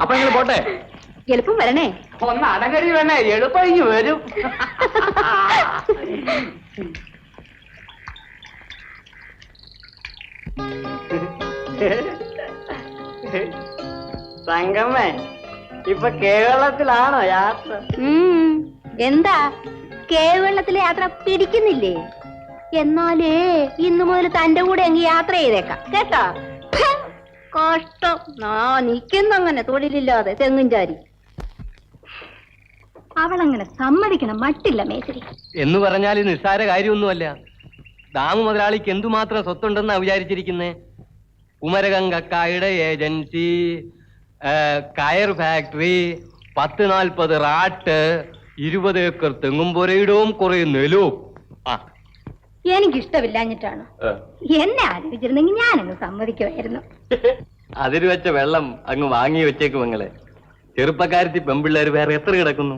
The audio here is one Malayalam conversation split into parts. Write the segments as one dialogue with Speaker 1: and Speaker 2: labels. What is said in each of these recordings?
Speaker 1: അപ്പൊ നിങ്ങൾ പോട്ടെ.
Speaker 2: എളുപ്പം വരണേ.
Speaker 1: ഒന്ന് അടങ്ങരി വേണേ. എളുപ്പം ഇങ്ങ് വരും. തങ്കമ്മേ ഇപ്പൊ കേരളത്തിലാണോ യാത്ര?
Speaker 2: എന്താ? കേവളത്തിലെ യാത്ര പിടിക്കുന്നില്ലേ? എന്നാലേ ഇന്നു മുതൽ തന്റെ കൂടെ അങ്ങ് യാത്ര ചെയ്തേക്കാം. കേട്ടോ? കഷ്ടം. ആ നിക്കുന്നങ്ങനെ തൊഴിലില്ലാതെ തെങ്ങും ചാരി. അവളങ്ങനെ സമ്മതിക്കണം മട്ടില്ല മേശരി
Speaker 3: എന്ന് പറഞ്ഞാൽ നിസ്സാര കാര്യമൊന്നുമല്ല. ദാമു മുതലാളിക്ക് എന്തുമാത്രം സ്വത്തുണ്ടെന്നാ വിചാരിച്ചിരിക്കുന്നേ? കുമരകങ്കക്കായുടെ ഏജൻസി കയർ ഫാക്ടറി പത്ത് നാൽപ്പത് റാട്ട് ഇരുപത് ഏക്കർ തെങ്ങും പുരയിടവും കുറേ നെലും ആ
Speaker 2: എനിക്കിഷ്ടമില്ലാഞ്ഞിട്ടാണ്. എന്നെ ആലോചിച്ചിരുന്നെങ്കിൽ ഞാനങ്ങ് സമ്മതിക്കുമായിരുന്നു.
Speaker 3: അതിന് വെച്ച വെള്ളം അങ്ങ് വാങ്ങി വെച്ചേക്കും നിങ്ങളെ ചെറുപ്പക്കാരത്തി പെമ്പിള്ളേർ വേറെ എത്ര കിടക്കുന്നു?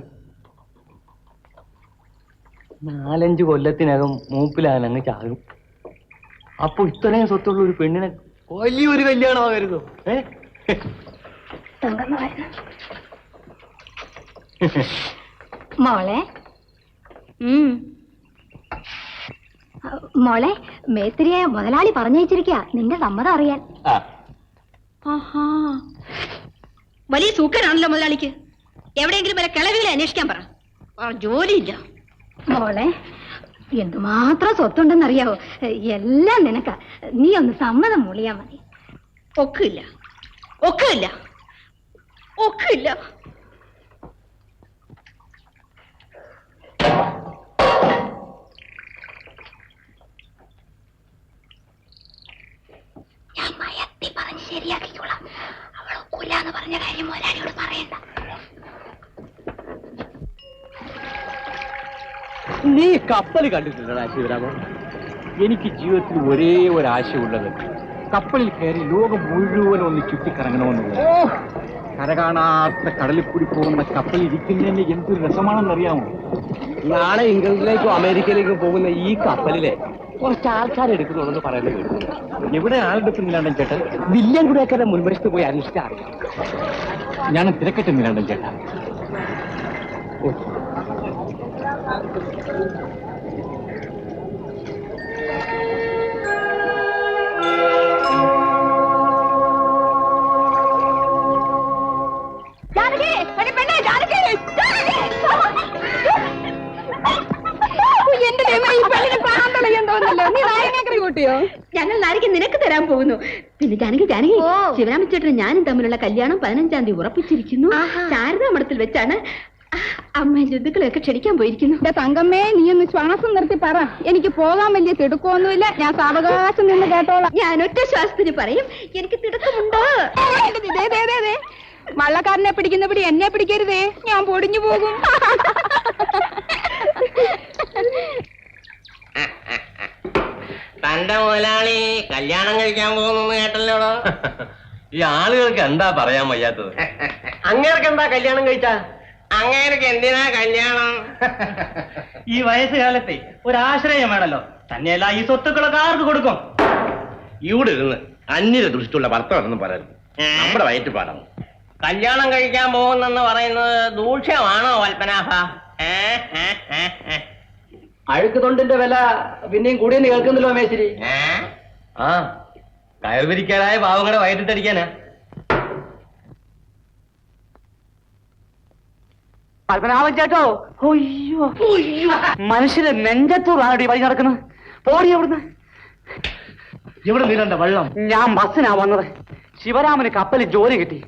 Speaker 3: നാലഞ്ച് കൊല്ലത്തിനകം മൂപ്പിലാനങ്ങ് ചാകും. അപ്പൊ ഇത്രയും സ്വത്തുള്ള ഒരു പെണ്ണിനെ വലിയൊരു കല്യാണമാകരുതോ? ഏ?
Speaker 2: മോളെ. ഉം. മോളെ മേസ്ത്രിയെ മുതലാളി പറഞ്ഞയച്ചിരിക്കുക നിന്റെ സമ്മതം അറിയാൻ.
Speaker 3: ആ.
Speaker 2: ആഹാ. വലിയ സൂക്കനാണല്ലോ മുതലാളിക്ക്. എവിടെയെങ്കിലും വരെ കിളവികളെ അന്വേഷിക്കാൻ പറ. ജോലിയില്ല. മോളെ എന്തുമാത്രം സ്വത്തുണ്ടെന്നറിയാവോ? എല്ലാം നിനക്ക. നീ ഒന്ന് സമ്മതം മൂളിയാ മതി. ഒക്കില്ല. ഒക്കില്ല. ഒക്കില്ല ഞാൻ മയത്തി പറഞ്ഞ് ശരിയാക്കിക്കോളാം അവൾ ഒക്കില്ല എന്ന് പറഞ്ഞ കാര്യം മുതലാളിയോട് പറയണ്ട.
Speaker 3: നീ കപ്പൽ കണ്ടിട്ടുണ്ടടാ ശിവരാമൻ
Speaker 1: എനിക്ക് ജീവിതത്തിൽ ഒരേ ഒരു ആശയമുള്ളത് കപ്പലിൽ കയറി ലോകം മുഴുവൻ ഒന്ന് ചുറ്റിക്കറങ്ങണമെന്നുള്ളത് കരകാണാത്ത കടലിൽ കൂടി പോകുന്ന കപ്പലിൽ ഇരിക്കുന്നതിന് എന്തൊരു രസമാണെന്നറിയാമോ?
Speaker 3: നാളെ ഇംഗ്ലണ്ടിലേക്കും അമേരിക്കയിലേക്കും പോകുന്ന ഈ കപ്പലിലെ കുറച്ച് ആൾക്കാർ എടുക്കുന്നുണ്ടെന്ന് പറയുന്നത് കേട്ടു
Speaker 1: എവിടെ ആളെടുക്കുന്നില്ലാണ്ടും ചേട്ടൻ
Speaker 3: വില്യൻ കുടിയേക്കാരെ മുൻവശത്ത് പോയി അന്വേഷിച്ചാൽ അറിയാം.
Speaker 1: ഞാൻ തിരക്കെട്ടുന്നില്ലാണ്ടൻ ചേട്ടൻ
Speaker 2: ഞങ്ങൾ നാരിക്ക് നിനക്ക് തരാൻ പോകുന്നു. പിന്നെ ജാനകി ജാനകി ശിവരാമച്ചേട്ടനും ഞാനും തമ്മിലുള്ള കല്യാണം പതിനഞ്ചാം തീയതി ഉറപ്പിച്ചിരിക്കുന്നു. ശാരദാ മഠത്തിൽ വെച്ചാണ് അമ്മ ജന്തുക്കളെയൊക്കെ ക്ഷണിക്കാൻ പോയിരിക്കുന്നു.
Speaker 4: തങ്കമ്മേ നീ ഒന്ന് ശ്വാസം നിർത്തി പറ. എനിക്ക് പോകാൻ വലിയ തിടുക്കമൊന്നുമില്ല. ഞാൻ സാവകാശം നിന്ന് കേട്ടോളാം.
Speaker 2: ഞാൻ ഒറ്റ ശ്വാസത്തിന് പറയും. എനിക്ക് തിടുക്കമുണ്ടോ.
Speaker 4: വള്ളക്കാരനെ പിടിക്കുന്ന പിടി എന്നെ പിടിക്കരുതേ. ഞാൻ പൊടിഞ്ഞു പോകും.
Speaker 5: തന്റെ മുതലാളി കല്യാണം കഴിക്കാൻ പോകുന്നു കേട്ടല്ലോടോ?
Speaker 3: ഈ ആളുകൾക്ക് എന്താ പറയാൻ വയ്യാത്തത്?
Speaker 5: അങ്ങേർക്ക് എന്താ കല്യാണം കഴിച്ചാ? അങ്ങേർക്ക് എന്തിനാ കല്യാണം?
Speaker 6: ഈ വയസ്സുകാലത്തെ ഒരു ആശ്രയം വേണല്ലോ. തന്നെയല്ല ഈ സ്വത്തുക്കളൊക്കെ ആർക്ക് കൊടുക്കും?
Speaker 5: ഇവിടെ ഇരുന്ന് അന്യര ദൃഷ്ടിയുള്ള ഭർത്താവെന്ന് പറയരുത്. നമ്മുടെ വയറ്റുപാടാണ്. കല്യാണം കഴിക്കാൻ പോകുന്നെന്ന് പറയുന്നത് ദൂഷ്യമാണോ വൽപ്പനാഭ ഏ? ഏ? ഏ? ഏ?
Speaker 3: അഴുക്ക് തൊണ്ടിന്റെ വില പിന്നെയും കൂടിയെന്ന് കേൾക്കുന്നല്ലോ മേശരി.
Speaker 5: ഏ?
Speaker 3: ആ കയർ പാവങ്ങളെ വയറ്റിട്ടടിക്കാനാ.
Speaker 1: പത്മനാഭൻ ചേട്ടോ അയ്യോ. മനുഷ്യരെ നെഞ്ചത്തൂറാണ് വഴി നടക്കുന്നത്? പോടി അവിടുന്ന്.
Speaker 6: എവിടെ നീരണ്ട വെള്ളം?
Speaker 1: ഞാൻ ബസ്സിനാ വന്നത്. ശിവരാമന് കപ്പലിൽ ജോലി കിട്ടി.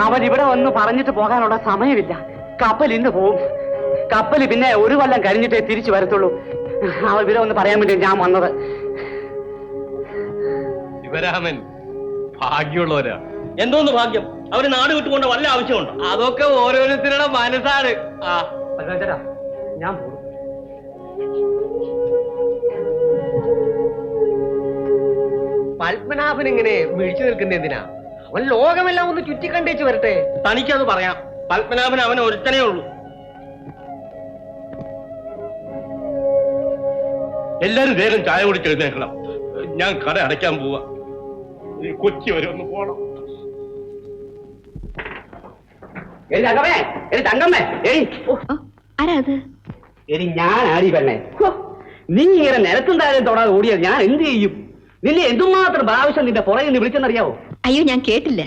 Speaker 1: അവൻ ഇവിടെ വന്ന് പറഞ്ഞിട്ട് പോകാനുള്ള സമയമില്ല. കപ്പൽ ഇന്ന് പോവും. കപ്പൽ പിന്നെ ഒരു കൊല്ലം കഴിഞ്ഞിട്ടേ തിരിച്ചു വരത്തുള്ളൂ. ആ വിവരം ഒന്ന് പറയാൻ വേണ്ടി ഞാൻ വന്നത്.
Speaker 3: ശിവരാമൻ ഭാഗ്യമുള്ളവരാ.
Speaker 5: എന്തോന്ന് ഭാഗ്യം? അവർ നാട് വിട്ടുകൊണ്ട് വല്ല ആവശ്യമുണ്ടോ?
Speaker 3: അതൊക്കെ ഓരോരുത്തരുടെ മനസ്സാണ്. ആ.
Speaker 1: ഞാൻ പോകും
Speaker 5: പത്മനാഭൻ ഇങ്ങനെ മിഴിച്ചു നിൽക്കുന്ന എന്തിനാ? അവൻ ലോകമെല്ലാം ഒന്ന് ചുറ്റിക്കണ്ടേച്ച് വരട്ടെ. തനിക്കത് പറയാം. പത്മനാഭൻ അവൻ ഒരുത്തനേ ഉള്ളൂ.
Speaker 7: എല്ലാരും വേഗം ചായ കുടിച്ച് എഴുന്നേക്കണം ഞാൻ കട അടയ്ക്കാൻ പോവാ. കൊച്ചി വരെ ഒന്ന് പോണം.
Speaker 8: ആടി പെണ്ണെ. നീ ഇങ്ങനെ നിലത്തും താഴെ തൊടാതെ ഓടിയാൽ ഞാൻ എന്ത് ചെയ്യും? നിന്നെ എന്തുമാത്രം പ്രാവശ്യം നിന്റെ പുറകെ നിന്ന് വിളിച്ചെന്നറിയാവോ?
Speaker 2: അയ്യോ ഞാൻ കേട്ടില്ല.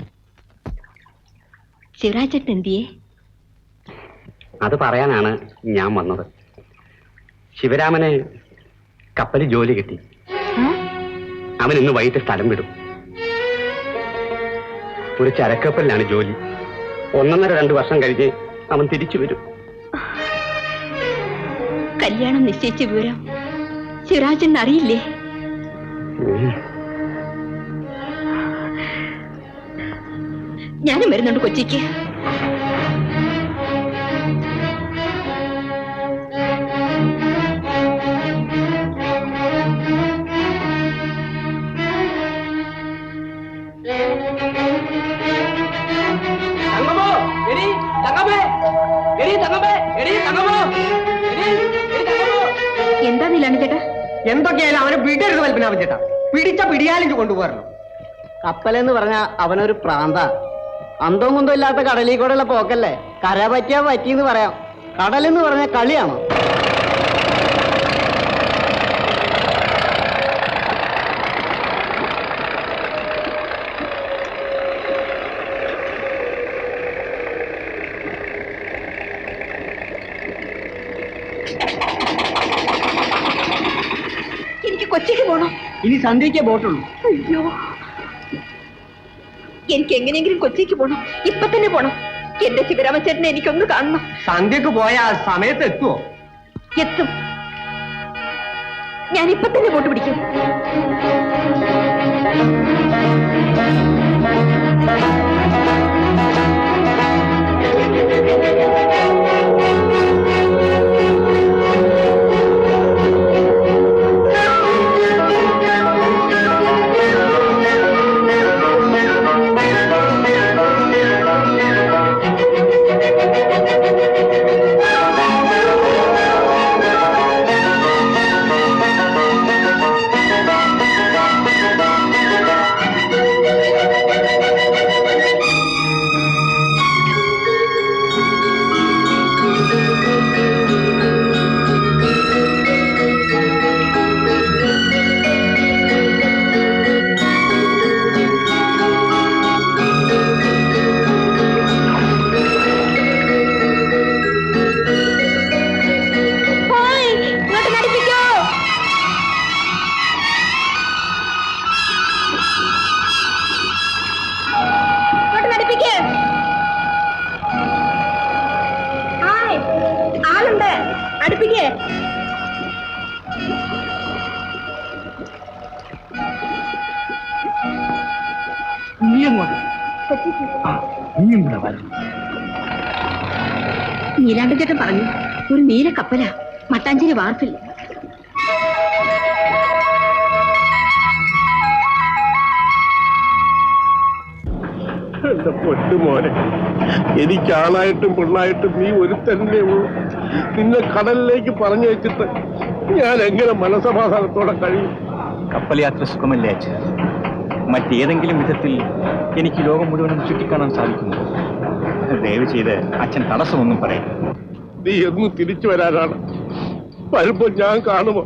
Speaker 2: ശിവരാജേട്ടൻ എന്തിയേ?
Speaker 8: അത് പറയാനാണ് ഞാൻ വന്നത്. ശിവരാമന് കപ്പലിൽ ജോലി കിട്ടി. അവൻ ഇന്ന് വൈകിട്ട് സ്ഥലം വിടും. ഒരു ചരക്കപ്പലിലാണ് ജോലി. ഒന്നൊന്നര രണ്ട് വർഷം കഴിഞ്ഞ് അവൻ തിരിച്ചു വരും.
Speaker 2: കല്യാണം നിശ്ചയിച്ച വിവരം ശിവരാജൻ അറിയില്ലേ. ഞാനും വരുന്നുണ്ട് കൊച്ചിക്ക്.
Speaker 3: കൊണ്ടുപോകണം
Speaker 8: കപ്പലെന്ന് പറഞ്ഞ അവനൊരു പ്രാന്ത. അന്തവും കുന്തവും ഇല്ലാത്ത കടലിൽ കൂടെയുള്ള പോക്കല്ലേ? കര പറ്റിയാ പറ്റിയെന്ന് പറയാം. കടലെന്ന് പറഞ്ഞ കളിയാണോ
Speaker 2: എനിക്ക് കൊച്ചിക്ക് പോണം
Speaker 8: ഇനി സന്ധ്യയ്ക്കേ ബോട്ടുള്ളൂ.
Speaker 2: അയ്യോ. എനിക്ക് എങ്ങനെയെങ്കിലും കൊച്ചിക്ക് പോണം. ഇപ്പൊ തന്നെ പോണം. എന്റെ ശിവരാമചേട്ടനെ എനിക്കൊന്ന് കാണണം.
Speaker 3: സന്ധ്യക്ക് പോയ സമയത്ത് എത്തുവോ?
Speaker 2: എത്തും. ഞാൻ ഇപ്പൊ തന്നെ പോട്ട് പിടിക്കും.
Speaker 9: എന്റെ പൊന്നു മോനെ എനിക്ക് ആണായിട്ടും പെണ്ണായിട്ടും നീ ഒരു തന്നെ ഉള്ളൂ. നിന്നെ കടലിലേക്ക് പറഞ്ഞു വെച്ചിട്ട് ഞാൻ എങ്ങനെ മനസമാധാനത്തോടെ കഴിയും?
Speaker 10: കപ്പൽ യാത്ര സുഖമല്ലേ അച്ഛൻ മറ്റേതെങ്കിലും വിധത്തിൽ എനിക്ക് ലോകം മുഴുവനും ചുറ്റിക്കാണാൻ സാധിക്കുന്നു. ദയവ് ചെയ്ത് അച്ഛൻ തടസ്സമൊന്നും പറയും
Speaker 9: നീ എന്നും തിരിച്ചു വരാനാണ്. വരുമ്പോ ഞാൻ കാണുമോ?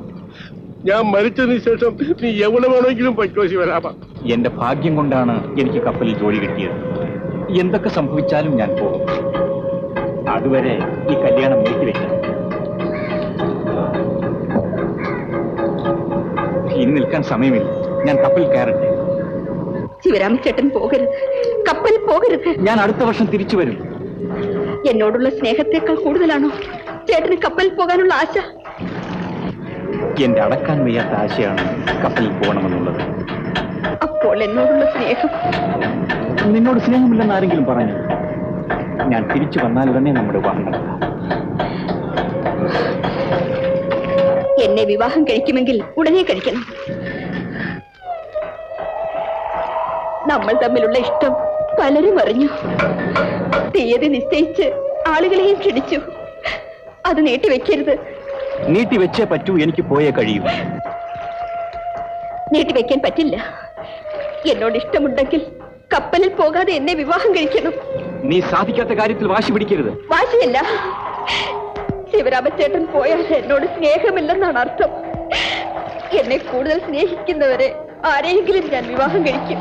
Speaker 9: ഞാൻ മരിച്ചതിന് ശേഷം നീ എവിടെ വേണമെങ്കിലും പൊയ്ക്കോ ശിവരാമ
Speaker 10: എന്റെ ഭാഗ്യം കൊണ്ടാണ് എനിക്ക് കപ്പലിൽ ജോലി കിട്ടിയത്. എന്തൊക്കെ സംഭവിച്ചാലും ഞാൻ പോകും. അതുവരെ ഈ കല്യാണം നീട്ടിവെക്കണം ഇനി നിൽക്കാൻ സമയമില്ല. ഞാൻ കപ്പൽ കയറട്ടെ.
Speaker 2: ശിവരാമചേട്ടൻ പോകരുത്. കപ്പൽ പോകരുത്.
Speaker 10: ഞാൻ അടുത്ത വർഷം തിരിച്ചു വരും.
Speaker 2: എന്നോടുള്ള സ്നേഹത്തെക്കാൾ കൂടുതലാണോ ചേട്ടന് കപ്പൽ പോകാനുള്ള ആശ?
Speaker 10: എന്റെ അടക്കാൻ വയ്യാത്ത ആശയാണ് കപ്പലിൽ പോകണമെന്നുള്ളത്.
Speaker 2: അപ്പോൾ എന്നോടുള്ള സ്നേഹം?
Speaker 10: നിന്നോട് സ്നേഹമില്ലെന്ന് ആരെങ്കിലും പറഞ്ഞു? ഞാൻ തിരിച്ചു വന്നാൽ ഉടനെ നമ്മുടെ വിവാഹം നടത്താം.
Speaker 2: എന്നെ വിവാഹം കഴിക്കുമെങ്കിൽ ഉടനെ കഴിക്കണം. നമ്മൾ തമ്മിലുള്ള ഇഷ്ടം പലരും അറിഞ്ഞു. തീയതി നിശ്ചയിച്ച് ആളുകളെയും ക്ഷണിച്ചു. അത് നീട്ടിവെക്കരുത്.
Speaker 10: നീട്ടി വെച്ചേ പറ്റൂ എനിക്ക് പോയേ കഴിയൂ.
Speaker 2: നീട്ടി വെക്കാൻ പറ്റില്ല. എന്നോട് ഇഷ്ടമുണ്ടെങ്കിൽ കപ്പലിൽ പോകാതെ എന്നെ വിവാഹം കഴിക്കണം.
Speaker 10: നീ സാധിക്കാത്ത കാര്യത്തിൽ വാശി പിടിക്കരുത്.
Speaker 2: വാശിയല്ല. ശിവരാമചേട്ടൻ പോയാൽ എന്നോട് സ്നേഹമില്ലെന്നാണ് അർത്ഥം. എന്നെ കൂടുതൽ സ്നേഹിക്കുന്നവരെ ആരെയെങ്കിലും ഞാൻ വിവാഹം കഴിക്കും.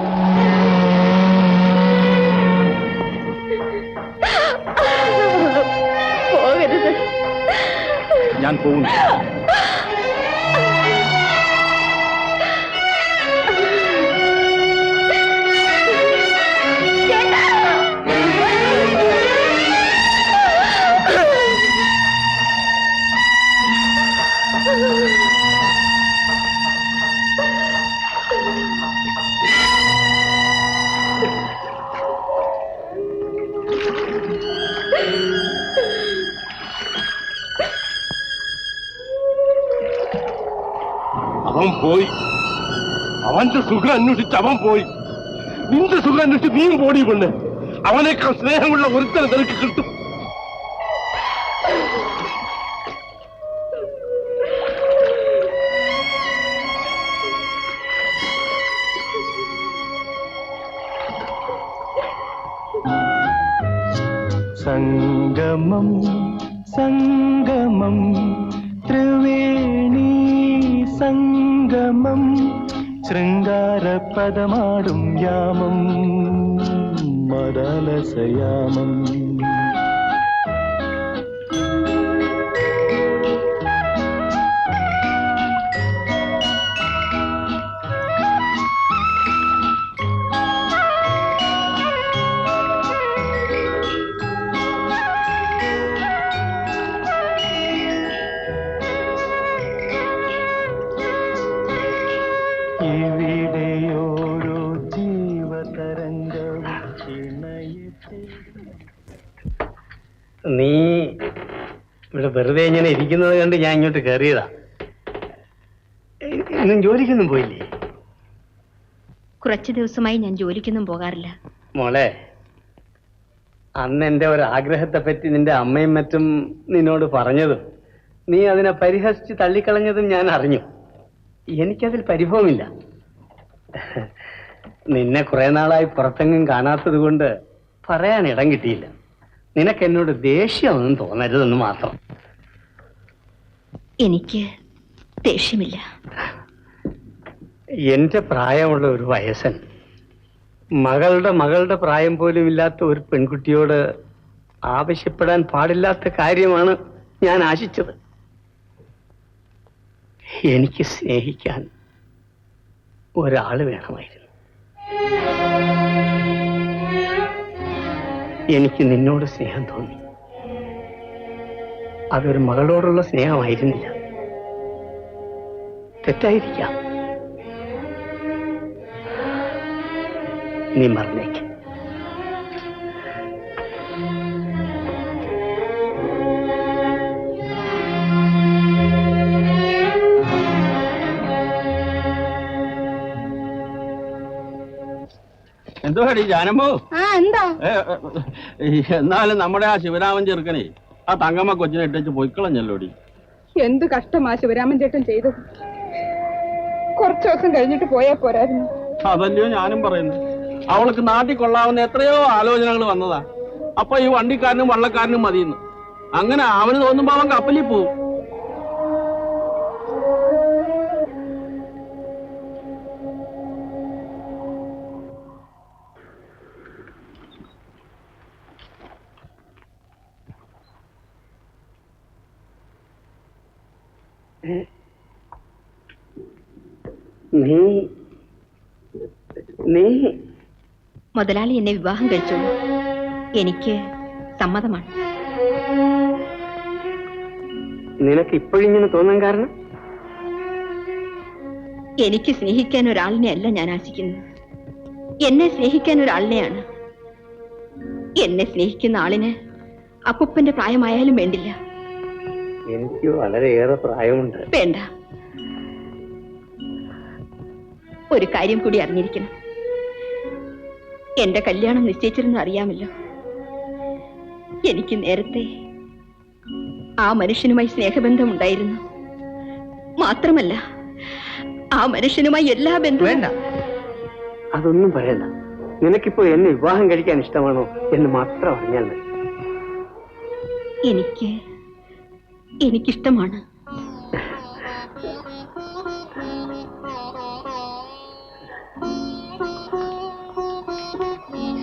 Speaker 10: ഞാൻ പോകുന്നു
Speaker 9: സുഖം അന്വേഷിച്ച് അവൻ പോയി. നിന്റെ സുഖം അന്വേഷിച്ച് നീയും പോടി പെണ്ണ് അവനേക്കാൾ സ്നേഹമുള്ള ഒരുത്തരം നിനക്ക് കിട്ടും.
Speaker 11: സംഗമം സംഗമം ത്രിവേണി സംഗമം. ശൃംഗാരപദമാടും യാമം മദാലസയാമം ഇവിടെയോരോ ജീവതരംഗവും ഇണയത്തെ
Speaker 12: നീ ഇവിടെ വെറുതെ ഇങ്ങനെ ഇരിക്കുന്നത് കണ്ട് ഞാൻ ഇങ്ങോട്ട് കയറിയതാ. ഇന്നും ജോലിക്കൊന്നും പോയില്ലേ?
Speaker 2: കുറച്ചു ദിവസമായി ഞാൻ ജോലിക്കൊന്നും പോകാറില്ല.
Speaker 12: മോളെ അന്ന് എന്റെ ഒരു ആഗ്രഹത്തെ പറ്റി നിന്റെ അമ്മയും മറ്റും നിന്നോട് പറഞ്ഞതും നീ അതിനെ പരിഹസിച്ച് തള്ളിക്കളഞ്ഞതും ഞാൻ അറിഞ്ഞു. എനിക്കതിൽ പരിഭവമില്ല. നിന്നെ കുറെ നാളായി പുറത്തെങ്ങും കാണാത്തത് കൊണ്ട് പറയാൻ ഇടം കിട്ടിയില്ല. നിനക്ക് എന്നോട് ദേഷ്യമൊന്നും തോന്നരുതെന്ന് മാത്രം.
Speaker 2: എനിക്ക് ദേഷ്യമില്ല.
Speaker 12: എന്റെ പ്രായമുള്ള ഒരു വയസ്സൻ മകളുടെ മകളുടെ പ്രായം പോലും ഇല്ലാത്ത ഒരു പെൺകുട്ടിയോട് ആവശ്യപ്പെടാൻ പാടില്ലാത്ത കാര്യമാണ് ഞാൻ ആശിച്ചത്. എനിക്ക് സ്നേഹിക്കാൻ ഒരാൾ വേണമായിരുന്നു. എനിക്ക് നിന്നോട് സ്നേഹം തോന്നി. അതൊരു മകളോടുള്ള സ്നേഹമായിരുന്നില്ല. തെറ്റായിരിക്കാം. നീ മറന്നേക്ക്.
Speaker 9: എന്തോടി ജാനമ്മോ?
Speaker 4: ആ എന്താ?
Speaker 9: എന്നാലും നമ്മുടെ ആ ശിവരാമൻ ചെറുക്കനെ ആ തങ്കമ്മ കൊച്ചിനെ ഇട്ടേച്ച് പൊയ്ക്കളഞ്ഞല്ലോടി
Speaker 4: എന്ത് കഷ്ടമാ ശിവരാമൻ ചേട്ടൻ ചെയ്തത്. കുറച്ചു ദിവസം കഴിഞ്ഞിട്ട് പോയാ പോരായിരുന്നു.
Speaker 9: അതല്ലയോ ഞാനും പറയുന്നു. അവൾക്ക് നാട്ടിൽ കൊള്ളാവുന്ന എത്രയോ ആലോചനകൾ വന്നതാ. അപ്പൊ ഈ വണ്ടിക്കാരനും വള്ളക്കാരനും മതിയെന്ന്. അങ്ങനെ അവന് തോന്നുമ്പോ അവൻ കപ്പലിൽ പോവും.
Speaker 12: നീ നീ
Speaker 2: മുതലാളി എന്നെ വിവാഹം കഴിച്ചോളൂ എനിക്ക് സമ്മതമാണ്.
Speaker 12: നിനക്ക് ഇപ്പോഴിങ്ങനെ തോന്നാൻ കാരണം?
Speaker 2: എനിക്ക് സ്നേഹിക്കാൻ ഒരാളിനെ അല്ല ഞാൻ ആശിക്കുന്നത്. എന്നെ സ്നേഹിക്കാൻ ഒരാളിനെയാണ്. എന്നെ സ്നേഹിക്കുന്ന ആളിന് അപ്പുപ്പന്റെ പ്രായമായാലും വേണ്ടില്ല.
Speaker 12: എനിക്ക് വളരെയേറെ പ്രായമുണ്ട്.
Speaker 2: വേണ്ട. ഒരു കാര്യം കൂടി അറിഞ്ഞിരിക്കണം. എന്റെ കല്യാണം നിശ്ചയിച്ചിരുന്നു അറിയാമല്ലോ. എനിക്ക് നേരത്തെ ആ മനുഷ്യനുമായി സ്നേഹബന്ധം ഉണ്ടായിരുന്നു മാത്രമല്ല ആ മനുഷ്യനുമായി എല്ലാ ബന്ധവും
Speaker 12: വേണ്ട. അതൊന്നും പറയണ്ട. നിനക്കിപ്പോ എന്നെ വിവാഹം കഴിക്കാൻ ഇഷ്ടമാണോ എന്ന് മാത്രം അറിഞ്ഞാൽ മതി.
Speaker 2: എനിക്ക് എനിക്കിഷ്ടമാണ്.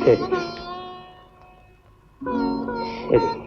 Speaker 12: ശരി. ശരി.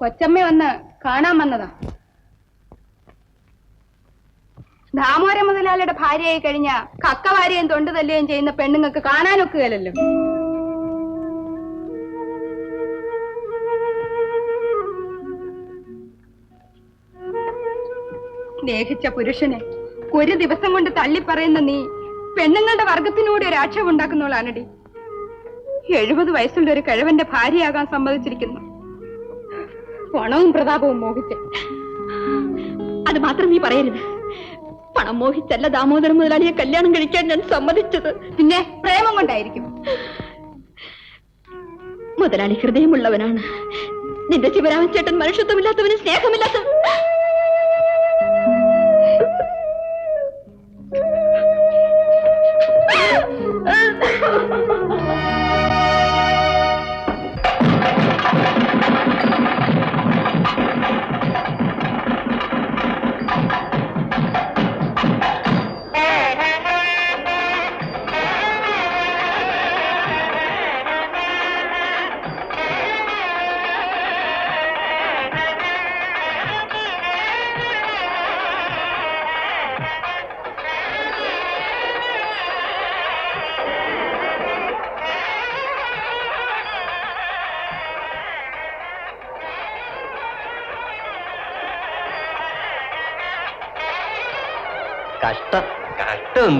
Speaker 4: കൊച്ചമ്മ വന്ന് കാണാൻ വന്നതാ. ദാമോര മുതലാളിയുടെ ഭാര്യയായി കഴിഞ്ഞ കക്കവാരിയും തൊണ്ടു തല്ലുകയും ചെയ്യുന്ന പെണ്ണുങ്ങൾക്ക് കാണാനൊക്കുകയല്ലോ സ്നേഹിച്ച പുരുഷനെ ഒരു ദിവസം കൊണ്ട് തള്ളിപ്പറയുന്ന നീ പെണ്ണുങ്ങളുടെ വർഗത്തിനൂടെ ഒരു ആക്ഷേപം ഉണ്ടാക്കുന്നവളാണടി. എഴുപത് വയസ്സുള്ള ഒരു കിഴവന്റെ ഭാര്യയാകാൻ സമ്മതിച്ചിരിക്കുന്നു. പണവും പ്രതാപവും മോഹിച്ച്.
Speaker 2: അത് മാത്രം നീ പറയരുത്. പണം മോഹിച്ചല്ല ദാമോദരൻ മുതലാളിയെ കല്യാണം കഴിക്കാൻ ഞാൻ സമ്മതിച്ചത്.
Speaker 4: പിന്നെ പ്രേമം കൊണ്ടായിരിക്കും.
Speaker 2: മുതലാളി ഹൃദയമുള്ളവനാണ്. നിന്റെ ശിവരാമൻ ചേട്ടൻ മനുഷ്യത്വമില്ലാത്തവന് സ്നേഹമില്ലാത്ത
Speaker 3: കഷ്ടം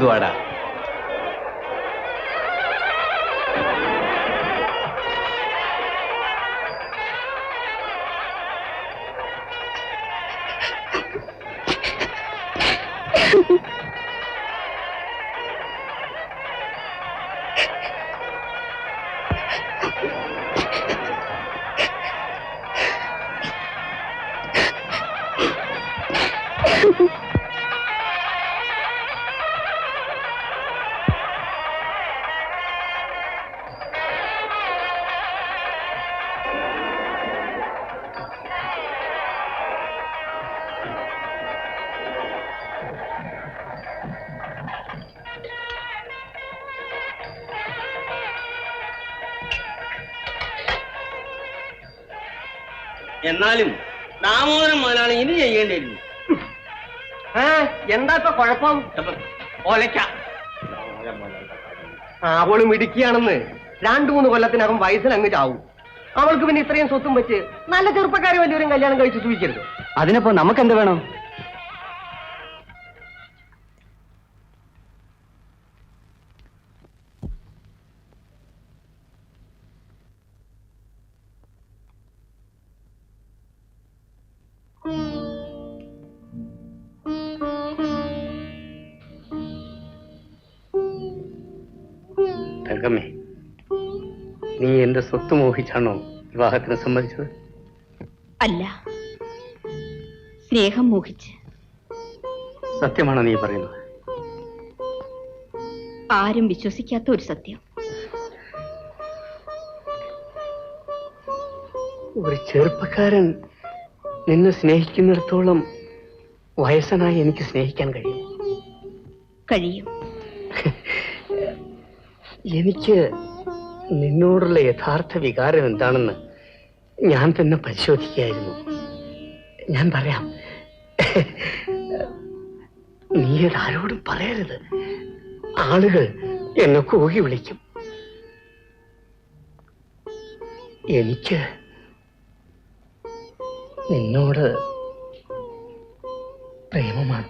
Speaker 3: കഷ്ടം
Speaker 5: എന്നാലും ദാമോദരൻ മുതലാണ് ഇനി ചെയ്യേണ്ടിയിരുന്നു
Speaker 3: എന്താ ഇപ്പൊ കുഴപ്പം?
Speaker 5: ഒലയ്ക്ക
Speaker 3: അവളും ഇടുക്കിയാണെന്ന് രണ്ടു മൂന്ന് കൊല്ലത്തിനകം വയസ്സിൽ അങ്ങ് ചാവും. അവൾക്ക് പിന്നെ ഇത്രയും സ്വത്തും വെച്ച് നല്ല ചെറുപ്പക്കാരെ വലിയൊരു കല്യാണം കഴിച്ച് സൂചിക്കരുത്
Speaker 8: അതിനപ്പോ നമുക്ക് എന്ത് വേണം?
Speaker 12: തങ്കമ്മേ നീ എന്റെ സ്വത്ത് മോഹിച്ചാണോ വിവാഹത്തിന് സമ്മതിച്ചത്?
Speaker 2: അല്ല. സ്നേഹം മോഹിച്ച്.
Speaker 12: സത്യമാണോ നീ പറയുന്നത്?
Speaker 2: ആരും വിശ്വസിക്കാത്ത ഒരു സത്യം.
Speaker 12: ഒരു ചെറുപ്പക്കാരൻ നിന്നെ സ്നേഹിക്കുന്നിടത്തോളം വയസ്സനായി എനിക്ക് സ്നേഹിക്കാൻ കഴിയും.
Speaker 2: കഴിയും.
Speaker 12: എനിക്ക് നിന്നോടുള്ള യഥാർത്ഥ വികാരം എന്താണെന്ന് ഞാൻ തന്നെ പരിശോധിക്കുകയായിരുന്നു. ഞാൻ പറയാം നീ അത് ആരോടും പറയരുത്. ആളുകൾ എന്നെ കൂകി വിളിക്കും. എനിക്ക് നിന്നോട് പ്രേമമാണ്.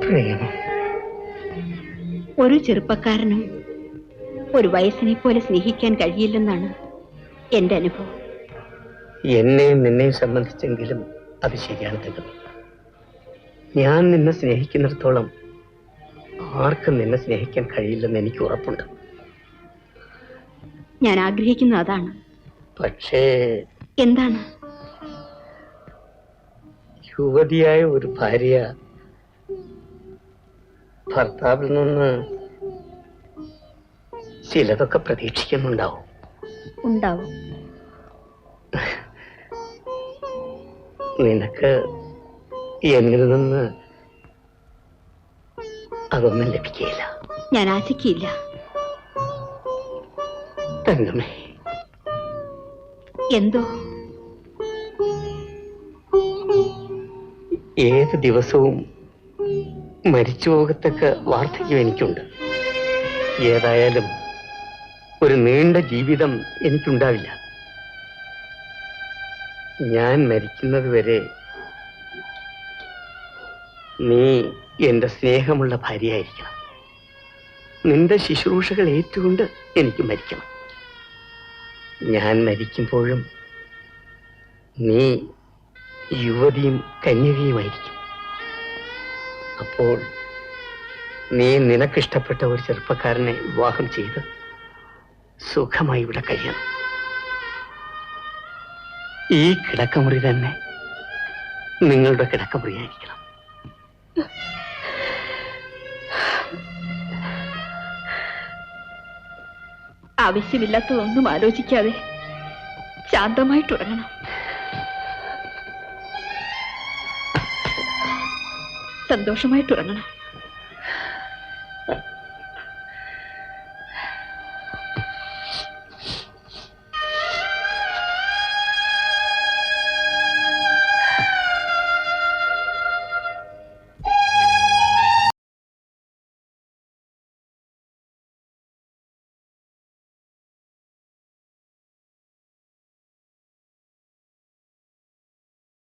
Speaker 12: പ്രേമം.
Speaker 2: ഒരു ചെറുപ്പക്കാരനും ഒരു വയസ്സിനെ പോലെ സ്നേഹിക്കാൻ കഴിയില്ലെന്നാണ് എന്റെ അനുഭവം.
Speaker 12: എന്നെയും നിന്നെയും സംബന്ധിച്ചെങ്കിലും അത് ശരിയാണ് ഞാൻ നിന്നെ സ്നേഹിക്കുന്നിടത്തോളം ആർക്കും നിന്നെ സ്നേഹിക്കാൻ കഴിയില്ലെന്ന് എനിക്ക് ഉറപ്പുണ്ട്.
Speaker 2: ഞാൻ ആഗ്രഹിക്കുന്ന അതാണ്.
Speaker 12: പക്ഷേ
Speaker 2: എന്താണ്?
Speaker 12: യുവതിയായ ഒരു ഭാര്യ ഭർത്താവിൽ നിന്ന് ചിലതൊക്കെ പ്രതീക്ഷിക്കുന്നുണ്ടാവും.
Speaker 2: ഉണ്ടാവും.
Speaker 12: നിനക്ക് എന്നിൽ നിന്ന് അതൊന്നും ലഭിക്കുകയില്ല.
Speaker 2: ഞാൻ ആശിക്കില്ല
Speaker 12: തങ്കമേ
Speaker 2: എന്തോ?
Speaker 12: ഏത് ദിവസവും മരിച്ചു പോകത്തക്ക വാർദ്ധക്യം എനിക്കുണ്ട്. ഏതായാലും ഒരു നീണ്ട ജീവിതം എനിക്കുണ്ടാവില്ല. ഞാൻ മരിക്കുന്നത് വരെ നീ എന്റെ സ്നേഹമുള്ള ഭാര്യയായിരിക്കണം. നിന്റെ ശുശ്രൂഷകൾ ഏറ്റുകൊണ്ട് എനിക്ക് മരിക്കണം. ഞാൻ മരിക്കുമ്പോഴും നീ യുവതിയും കന്യകയുമായിരിക്കും. അപ്പോൾ നീ നിനക്കിഷ്ടപ്പെട്ട ഒരു ചെറുപ്പക്കാരനെ വിവാഹം ചെയ്ത് സുഖമായി ഇവിടെ കഴിയണം. ഈ കിടക്കമുറി തന്നെ നിങ്ങളുടെ കിടക്കമുറിയായിരിക്കണം.
Speaker 2: ആവശ്യമില്ലാത്തതൊന്നും ആലോചിക്കാതെ ശാന്തമായിട്ടുറങ്ങണം സന്തോഷമായിട്ടുറങ്ങണം